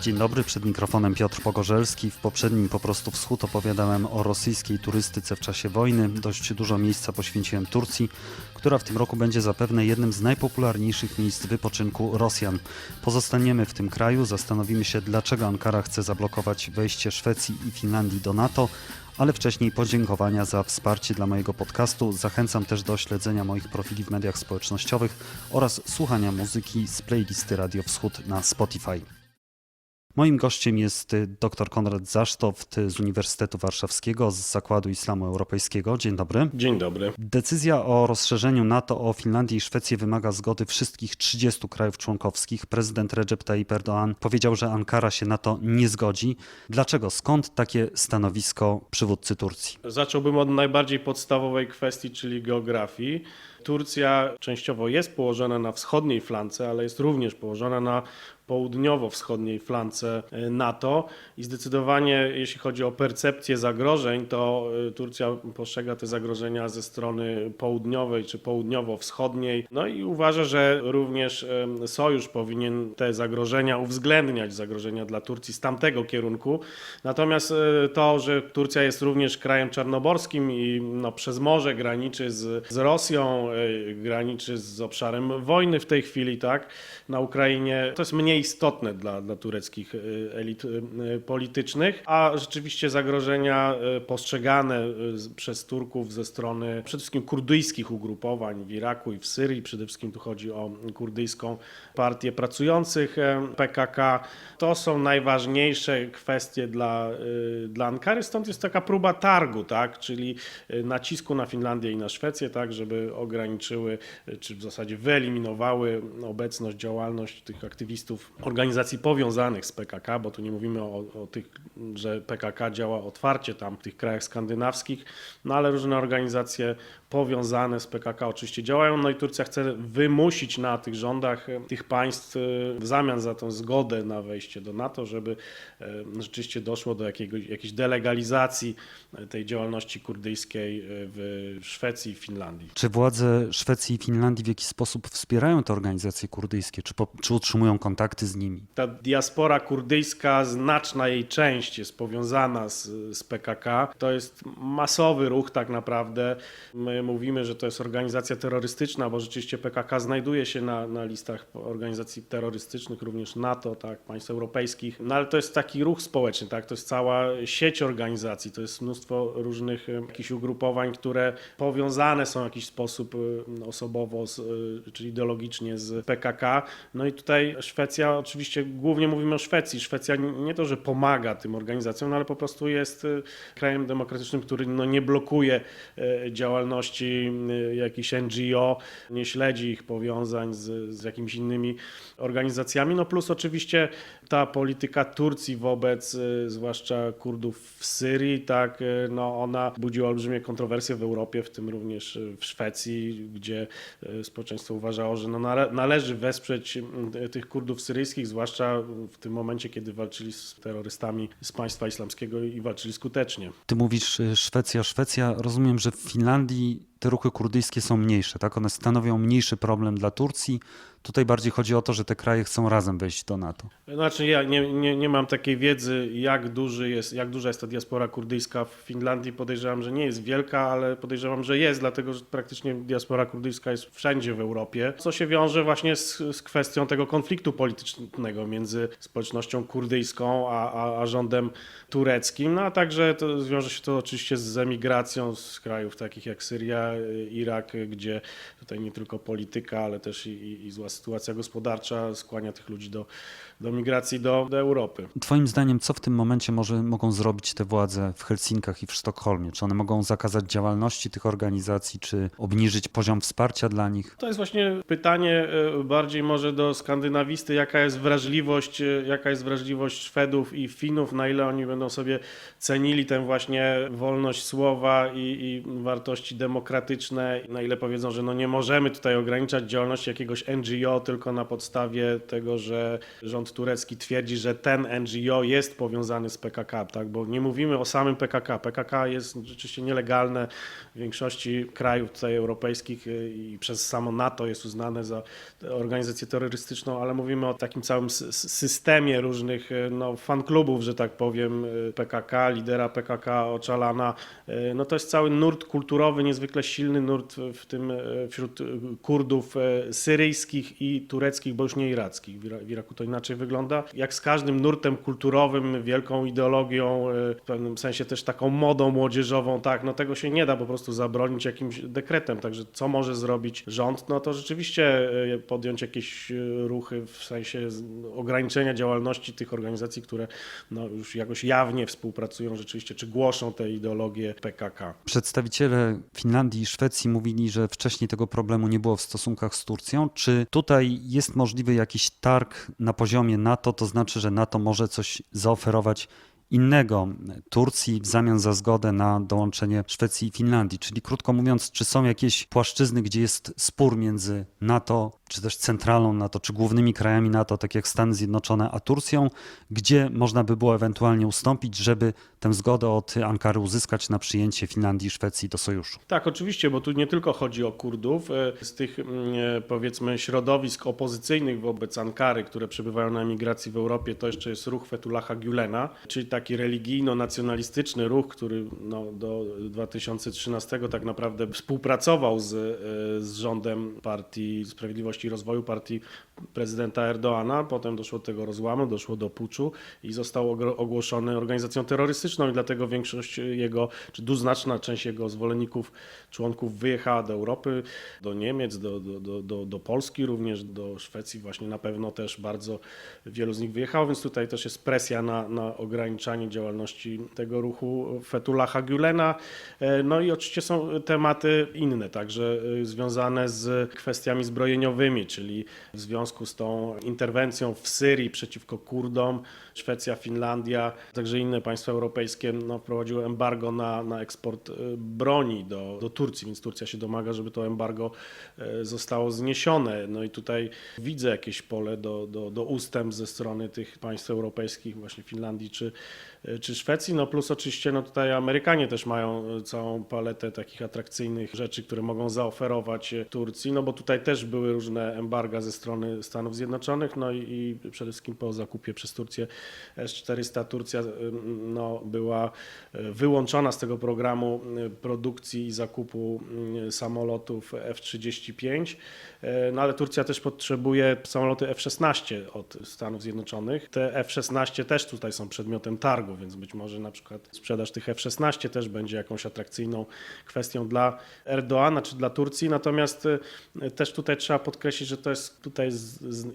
Dzień dobry, przed mikrofonem Piotr Pogorzelski. W poprzednim Po prostu Wschód opowiadałem o rosyjskiej turystyce w czasie wojny. Dość dużo miejsca poświęciłem Turcji, która w tym roku będzie zapewne jednym z najpopularniejszych miejsc wypoczynku Rosjan. Pozostaniemy w tym kraju, zastanowimy się, dlaczego Ankara chce zablokować wejście Szwecji i Finlandii do NATO, ale wcześniej podziękowania za wsparcie dla mojego podcastu. Zachęcam też do śledzenia moich profili w mediach społecznościowych oraz słuchania muzyki z playlisty Radio Wschód na Spotify. Moim gościem jest y, dr Konrad Zasztoft z Uniwersytetu Warszawskiego z Zakładu Islamu Europejskiego. Dzień dobry. Dzień dobry. Decyzja o rozszerzeniu NATO o Finlandię i Szwecję wymaga zgody wszystkich 30 krajów członkowskich. Prezydent Recep Tayyip Erdoğan powiedział, że Ankara się na to nie zgodzi. Dlaczego? Skąd takie stanowisko przywódcy Turcji? Zacząłbym od najbardziej podstawowej kwestii, czyli geografii. Turcja częściowo jest położona na wschodniej flance, ale jest również położona na południowo-wschodniej flance e, NATO i zdecydowanie jeśli chodzi o percepcję zagrożeń, to e, Turcja postrzega te zagrożenia ze strony południowej czy południowo-wschodniej. No i uważa, że również e, sojusz powinien te zagrożenia uwzględniać, zagrożenia dla Turcji z tamtego kierunku. Natomiast to, że Turcja jest również krajem czarnomorskim i no, przez morze graniczy z, z Rosją, graniczy z obszarem wojny w tej chwili, tak, na Ukrainie, to jest mniej istotne dla, dla tureckich e, elit e, politycznych, a rzeczywiście zagrożenia e, postrzegane przez Turków ze strony przede wszystkim kurdyjskich ugrupowań w Iraku i w Syrii, przede wszystkim tu chodzi o kurdyjską partię pracujących PKK, to są najważniejsze kwestie dla, dla Ankary, stąd jest taka próba targu, tak, czyli nacisku na Finlandię i na Szwecję, tak, żeby ograniczyły, czy w zasadzie wyeliminowały obecność, działalność tych aktywistów organizacji powiązanych z PKK, bo tu nie mówimy o, o tych, że PKK działa otwarcie tam w tych krajach skandynawskich, no ale różne organizacje powiązane z PKK oczywiście działają, no i Turcja chce wymusić na tych rządach e, tych państw e, w zamian za tą zgodę na wejście do NATO, żeby e, rzeczywiście doszło do jakiegoś, jakiejś delegalizacji tej działalności kurdyjskiej w Szwecji i Finlandii. Czy władze Szwecji i Finlandii w jakiś sposób wspierają te organizacje kurdyjskie, czy, po, czy utrzymują kontakty z nimi? Ta diaspora kurdyjska, znaczna jej część jest powiązana z, z PKK. To jest masowy ruch tak naprawdę. My mówimy, że to jest organizacja terrorystyczna, bo rzeczywiście PKK znajduje się na, na listach organizacji terrorystycznych, również NATO, tak, państw europejskich. No ale to jest taki ruch społeczny, tak, to jest cała sieć organizacji, to jest mnóstwo różnych e, jakichś ugrupowań, które powiązane są w jakiś sposób e, osobowo, z, e, czy ideologicznie z PKK. No i tutaj Szwecja, oczywiście głównie mówimy o Szwecji. Szwecja nie to, że pomaga tym organizacjom, no ale po prostu jest e, krajem demokratycznym, który no nie blokuje e, działalności e, jakichś NGO, nie śledzi ich powiązań z, z jakimiś innymi organizacjami. No plus oczywiście ta polityka Turcji wobec zwłaszcza Kurdów w Syrii, tak, no ona budziła olbrzymie kontrowersje w Europie, w tym również w Szwecji, gdzie społeczeństwo uważało, że no nale- należy wesprzeć tych Kurdów syryjskich, zwłaszcza w tym momencie, kiedy walczyli z terrorystami z państwa islamskiego i walczyli skutecznie. Ty mówisz y, Szwecja, Szwecja. Rozumiem, że w Finlandii te ruchy kurdyjskie są mniejsze, tak? One stanowią mniejszy problem dla Turcji. Tutaj bardziej chodzi o to, że te kraje chcą razem wejść do NATO. Znaczy ja nie, nie, nie mam takiej wiedzy, jak, duży jest, jak duża jest ta diaspora kurdyjska w Finlandii. Podejrzewam, że nie jest wielka, ale podejrzewam, że jest, dlatego że praktycznie diaspora kurdyjska jest wszędzie w Europie, co się wiąże właśnie z, z kwestią tego konfliktu politycznego między społecznością kurdyjską a, a, a rządem tureckim, no a także to wiąże się to oczywiście z emigracją z krajów takich jak Syria, Irak, gdzie tutaj nie tylko polityka, ale też i, i zła sytuacja gospodarcza skłania tych ludzi do, do migracji do, do Europy. Twoim zdaniem, co w tym momencie może, mogą zrobić te władze w Helsinkach i w Sztokholmie? Czy one mogą zakazać działalności tych organizacji, czy obniżyć poziom wsparcia dla nich? To jest właśnie pytanie e, bardziej może do skandynawisty, jaka jest wrażliwość, e, jaka jest wrażliwość Szwedów i Finów, na ile oni będą sobie cenili tę właśnie wolność słowa i, i wartości demokratyczne, na ile powiedzą, że no nie możemy tutaj ograniczać działalności jakiegoś NGO tylko na podstawie tego, że rząd turecki twierdzi, że ten NGO jest powiązany z PKK, tak? bo nie mówimy o samym PKK. PKK jest rzeczywiście nielegalne w większości krajów tutaj europejskich y, i przez samo NATO jest uznane za organizację terrorystyczną, ale mówimy o takim całym systemie różnych y, no, fanklubów, że tak powiem, y, PKK, lidera PKK Ocalana. Y, No to jest cały nurt kulturowy, niezwykle silny nurt w tym wśród Kurdów syryjskich i tureckich, bo już nie irackich. W Ira- w Iraku to inaczej wygląda. Jak z każdym nurtem kulturowym, wielką ideologią, y, w pewnym sensie też taką modą młodzieżową, tak, no tego się nie da po prostu zabronić jakimś dekretem. Także co może zrobić rząd? No to rzeczywiście y, podjąć jakieś y, ruchy w sensie ograniczenia działalności tych organizacji, które no, już jakoś jawnie współpracują rzeczywiście, czy głoszą tę ideologię PKK. Przedstawiciele Finlandii i Szwecji mówili, że wcześniej tego problemu nie było w stosunkach z Turcją. Czy tutaj jest możliwy jakiś targ na poziomie NATO, to znaczy, że NATO może coś zaoferować innego Turcji w zamian za zgodę na dołączenie Szwecji i Finlandii? Czyli krótko mówiąc, czy są jakieś płaszczyzny, gdzie jest spór między NATO, czy też centralą NATO, czy głównymi krajami NATO, tak jak Stany Zjednoczone, a Turcją, gdzie można by było ewentualnie ustąpić, żeby tę zgodę od Ankary uzyskać na przyjęcie Finlandii i Szwecji do sojuszu? Tak, oczywiście, bo tu nie tylko chodzi o Kurdów. E, Z tych mm, e, powiedzmy środowisk opozycyjnych wobec Ankary, które przebywają na emigracji w Europie, to jeszcze jest ruch Fetulaha Gülena, czyli taki religijno-nacjonalistyczny ruch, który no, do 2013 tak naprawdę współpracował z, e, z rządem Partii Sprawiedliwości i Rozwoju, partii prezydenta Erdoana. Potem doszło do tego rozłamu, doszło do puczu i został ogłoszony organizacją terrorystyczną i dlatego większość jego, czy duznaczna część jego zwolenników, członków wyjechała do Europy, do Niemiec, do, do, do, do, Polski również, do Szwecji właśnie na pewno też bardzo wielu z nich wyjechało, więc tutaj też jest presja na, na ograniczanie działalności tego ruchu Fetulaha Gülena. E, No i oczywiście są tematy inne, także y, związane z kwestiami zbrojeniowymi, czyli w związku z tą interwencją w Syrii przeciwko Kurdom, Szwecja, Finlandia, także inne państwa europejskie no, wprowadziły embargo na, na eksport y, broni do, do Turcji, więc Turcja się domaga, żeby to embargo y, zostało zniesione. No i tutaj widzę jakieś pole do, do, do ustęp ze strony tych państw europejskich, właśnie Finlandii czy, czy Szwecji. No plus oczywiście no tutaj Amerykanie też mają y, całą paletę takich atrakcyjnych rzeczy, które mogą zaoferować y, Turcji, no bo tutaj też były różne embarga ze strony Stanów Zjednoczonych, no i, i przede wszystkim po zakupie przez Turcję S-400 Turcja no, była wyłączona z tego programu produkcji i zakupu samolotów F-35, y, no ale Turcja też potrzebuje samoloty F-16 od Stanów Zjednoczonych. Te F-16 też tutaj są przedmiotem targu, więc być może na przykład sprzedaż tych F-16 też będzie jakąś atrakcyjną kwestią dla Erdoana czy dla Turcji. Natomiast y, też tutaj trzeba podkreślić, że to jest tutaj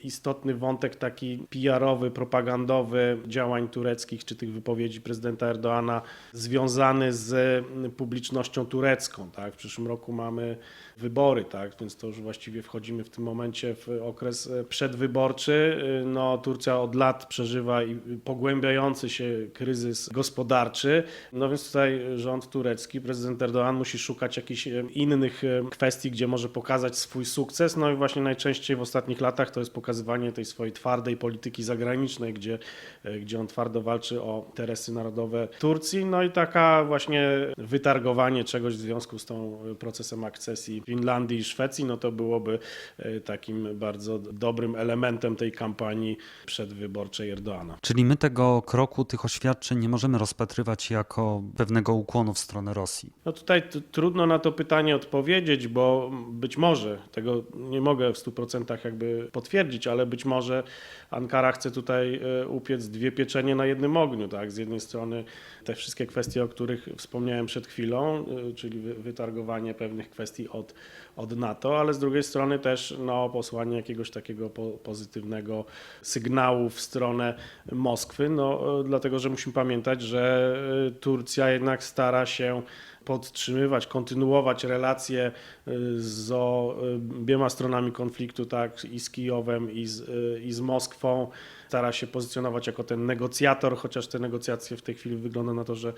istotny wątek taki PR-owy, propagandowy działań tureckich czy tych wypowiedzi prezydenta Erdoana związany z publicznością turecką. Tak? W przyszłym roku mamy wybory, tak? więc to już właściwie wchodzimy w tym momencie w okres e, przedwyborczy. Y, No, Turcja od lat przeżywa i pogłębiający się kryzys gospodarczy. No więc tutaj rząd turecki, prezydent Erdoğan musi szukać jakichś innych kwestii, gdzie może pokazać swój sukces. No i właśnie najczęściej w ostatnich latach to jest pokazywanie tej swojej twardej polityki zagranicznej, gdzie, e, gdzie on twardo walczy o interesy narodowe Turcji. No i taka właśnie wytargowanie czegoś w związku z tą e, procesem akcesji Finlandii i Szwecji, no to byłoby e, takim bardzo dobrym elementem tej kampanii przedwyborczej Erdoana. Czyli my tego kroku, tych oświadczeń nie możemy rozpatrywać jako pewnego ukłonu w stronę Rosji. No tutaj trudno na to pytanie odpowiedzieć, bo być może, tego nie mogę w 100% jakby potwierdzić, ale być może Ankara chce tutaj e, upiec dwie pieczenie na jednym ogniu, tak? Z jednej strony te wszystkie kwestie, o których wspomniałem przed chwilą, e, czyli wy- wytargowanie pewnych kwestii od, od NATO, ale z drugiej strony też no, posłanie jakiegoś takiego po, pozytywnego sygnału w stronę Moskwy, no, e, dlatego że musimy pamiętać, że e, Turcja jednak stara się podtrzymywać, kontynuować relacje y, z obiema stronami konfliktu, tak, i z Kijowem, i z, y, i z Moskwą. Stara się pozycjonować jako ten negocjator, chociaż te negocjacje w tej chwili wygląda na to, że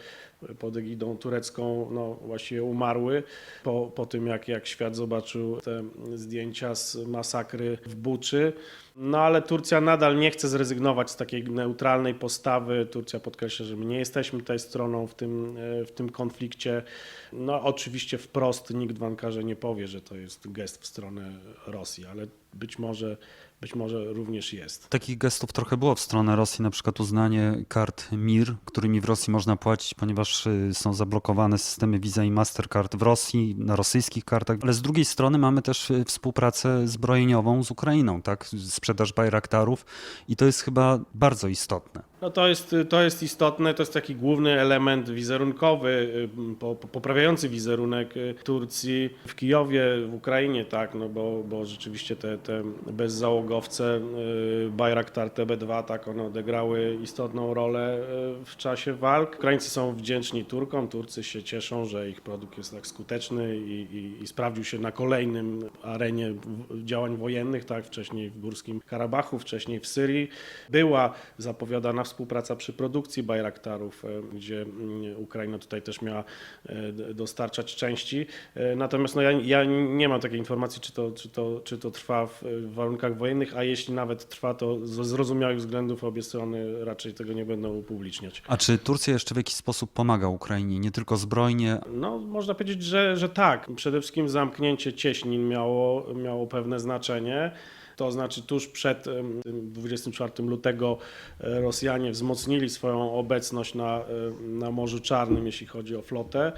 pod egidą turecką no, właściwie umarły po, po tym, jak, jak świat zobaczył te zdjęcia z masakry w Buczy. No ale Turcja nadal nie chce zrezygnować z takiej neutralnej postawy. Turcja podkreśla, że my nie jesteśmy tutaj stroną w tym, e, w tym konflikcie. No oczywiście wprost nikt w Ankarze nie powie, że to jest gest w stronę Rosji, ale być może, być może również jest. Takich gestów trochę było w stronę Rosji, na przykład uznanie kart MIR, którymi w Rosji można płacić, ponieważ y, są zablokowane systemy Visa i Mastercard w Rosji, na rosyjskich kartach. Ale z drugiej strony mamy też y, współpracę zbrojeniową z Ukrainą, tak? Sprzedaż Bajraktarów i to jest chyba bardzo istotne. No to jest, to jest istotne, to jest taki główny element wizerunkowy, y, po, po, poprawiający wizerunek y, Turcji w Kijowie, w Ukrainie, tak, no bo, bo rzeczywiście te, te bezzałogowce y, Bayraktar TB2, tak, one odegrały istotną rolę w czasie walk. Ukraińcy są wdzięczni Turkom, Turcy się cieszą, że ich produkt jest tak skuteczny i, i, i sprawdził się na kolejnym arenie działań wojennych, tak, wcześniej w Górskim Karabachu, wcześniej w Syrii. Była zapowiadana współpraca przy produkcji Bayraktarów, e, gdzie mm, Ukraina tutaj też miała e, dostarczać części. E, Natomiast no, ja, ja nie mam takiej informacji, czy to, czy to, czy to trwa w, w warunkach wojennych, a jeśli nawet trwa, to ze zrozumiałych względów obie strony raczej tego nie będą upubliczniać. A czy Turcja jeszcze w jakiś sposób pomaga Ukrainie, nie tylko zbrojnie, No, można powiedzieć, że, że tak. Przede wszystkim zamknięcie cieśnin miało, miało pewne znaczenie. To znaczy, tuż przed em, tym 24 lutego e, Rosjanie wzmocnili swoją obecność na, e, na Morzu Czarnym, jeśli chodzi o flotę.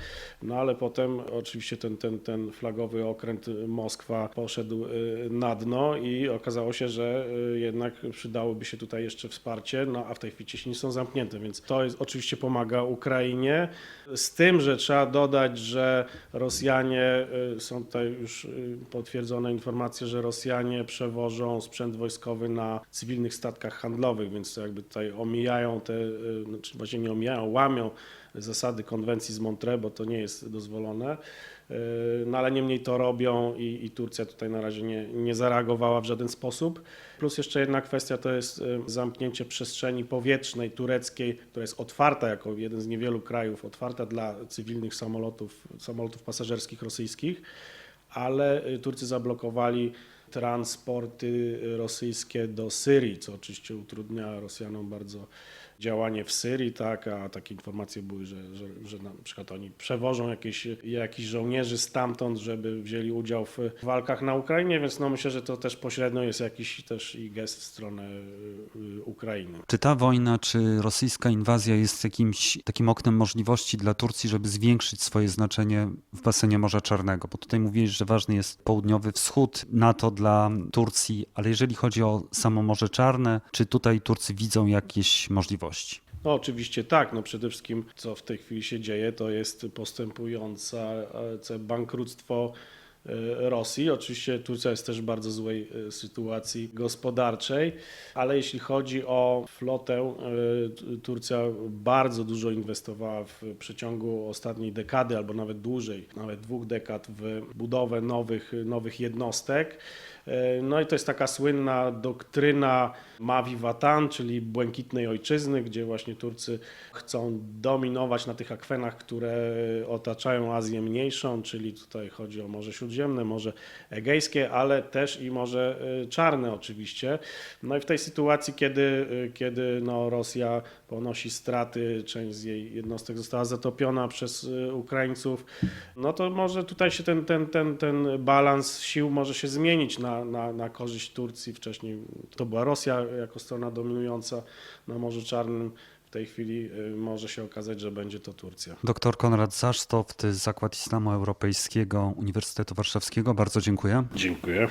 No ale potem oczywiście ten, ten, ten flagowy okręt Moskwa poszedł e, na dno i okazało się, że jednak przydałoby się tutaj jeszcze wsparcie, no a w tej chwili cieśniny są zamknięte, więc to jest, oczywiście pomaga Ukrainie. Z tym, że trzeba dodać, że Rosjanie, są tutaj już potwierdzone informacje, że Rosjanie przewożą sprzęt wojskowy na cywilnych statkach handlowych, więc jakby tutaj omijają te, y, znaczy właśnie nie omijają, łamią zasady konwencji z Montreux, bo to nie jest dozwolone. Y, No ale niemniej to robią i, i Turcja tutaj na razie nie, nie zareagowała w żaden sposób. Plus jeszcze jedna kwestia to jest y, zamknięcie przestrzeni powietrznej tureckiej, która jest otwarta jako jeden z niewielu krajów, otwarta dla cywilnych samolotów, samolotów pasażerskich rosyjskich, ale Turcy zablokowali transporty rosyjskie do Syrii, co oczywiście utrudnia Rosjanom bardzo działanie w Syrii, tak, a takie informacje były, że, że, że na przykład oni przewożą jakieś, jakichś żołnierzy stamtąd, żeby wzięli udział w walkach na Ukrainie, więc no myślę, że to też pośrednio jest jakiś też i gest w stronę y, Ukrainy. Czy ta wojna, czy rosyjska inwazja jest jakimś takim oknem możliwości dla Turcji, żeby zwiększyć swoje znaczenie w basenie Morza Czarnego? Bo tutaj mówiłeś, że ważny jest południowy wschód NATO dla Turcji, ale jeżeli chodzi o samo Morze Czarne, czy tutaj Turcy widzą jakieś możliwości? No oczywiście tak, no przede wszystkim co w tej chwili się dzieje, to jest postępujące e, bankructwo e, Rosji. Oczywiście Turcja jest też w bardzo złej e, sytuacji gospodarczej, ale jeśli chodzi o flotę, Turcja bardzo dużo inwestowała w przeciągu ostatniej dekady albo nawet dłużej, nawet dwóch dekad w budowę nowych, nowych jednostek. No i to jest taka słynna doktryna Mavi Vatan, czyli błękitnej ojczyzny, gdzie właśnie Turcy chcą dominować na tych akwenach, które otaczają Azję Mniejszą, czyli tutaj chodzi o Morze Śródziemne, Morze Egejskie, ale też i Morze e, Czarne oczywiście. No i w tej sytuacji, kiedy, e, kiedy no Rosja ponosi straty, część z jej jednostek została zatopiona przez e, Ukraińców, no to może tutaj się ten, ten, ten, ten balans sił może się zmienić na, na, na korzyść Turcji. Wcześniej to była Rosja jako strona dominująca na Morzu Czarnym. W tej chwili y, może się okazać, że będzie to Turcja. Dr Konrad Zasztoft, Zakład Islamu Europejskiego Uniwersytetu Warszawskiego. Bardzo dziękuję. Dziękuję.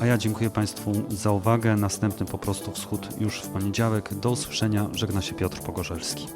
A ja dziękuję Państwu za uwagę. Następny po prostu wschód już w poniedziałek. Do usłyszenia. Żegna się Piotr Pogorzelski.